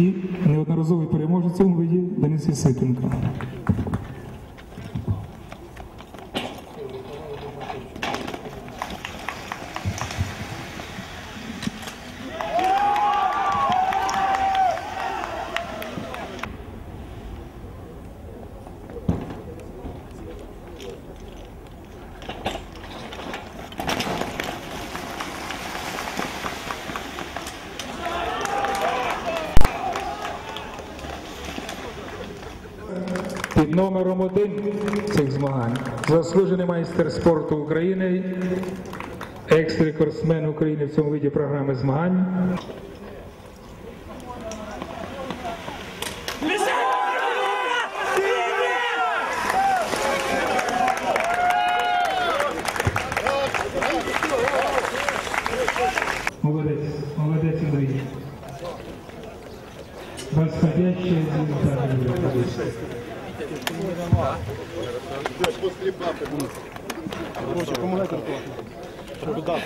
і неодноразовий переможець у виді Денис Єсипенко. Під номером один цих змагань заслужений майстер спорту України, екс-рекордсмен України в цьому виді програми змагань. Молодець, молодець Андрій. Восходящий результат.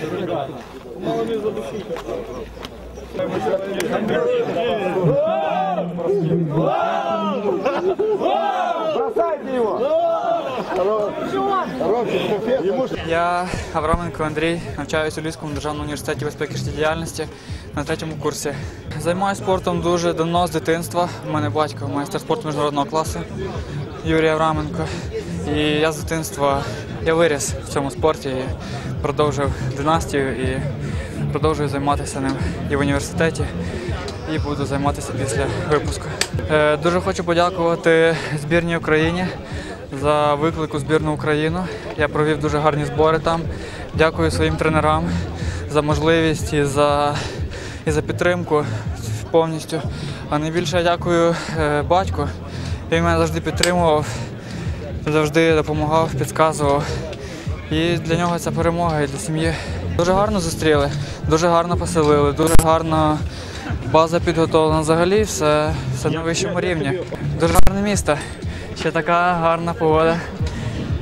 Я Авраменко Андрій, навчаюся у Львівському державному університеті безпеки життєдіяльності на третьому курсі. Займаюся спортом дуже давно з дитинства. У мене батько майстер спорту міжнародного класу Юрій Авраменко. І я з дитинства я виріс в цьому спорті і продовжив династію і продовжую займатися ним і в університеті. І буду займатися після випуску. Е, Дуже хочу подякувати збірній Україні за виклик у збірну Україну. Я провів дуже гарні збори там. Дякую своїм тренерам за можливість і за, і за підтримку повністю. А найбільше я дякую е, батьку. Він мене завжди підтримував, завжди допомагав, підказував. І для нього це перемога і для сім'ї. Дуже гарно зустріли, дуже гарно поселили, дуже гарно база підготовлена. Взагалі все, все на вищому рівні. Дуже гарне місто. Ще така гарна погода.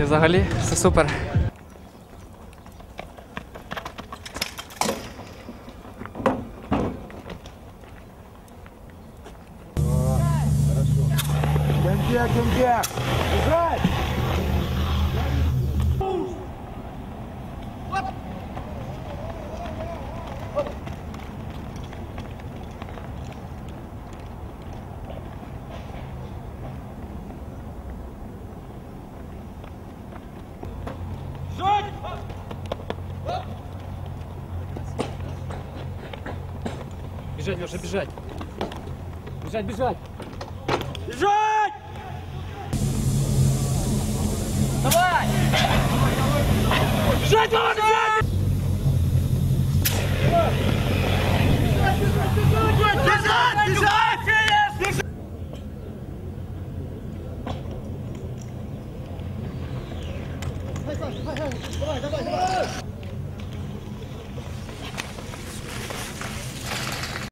І взагалі все супер. Бежать, Леша, бежать. Бежать, бежать. Бежать! Давай! Бежать, Леша, бежать! Бежать, бежать! Давай, давай, давай!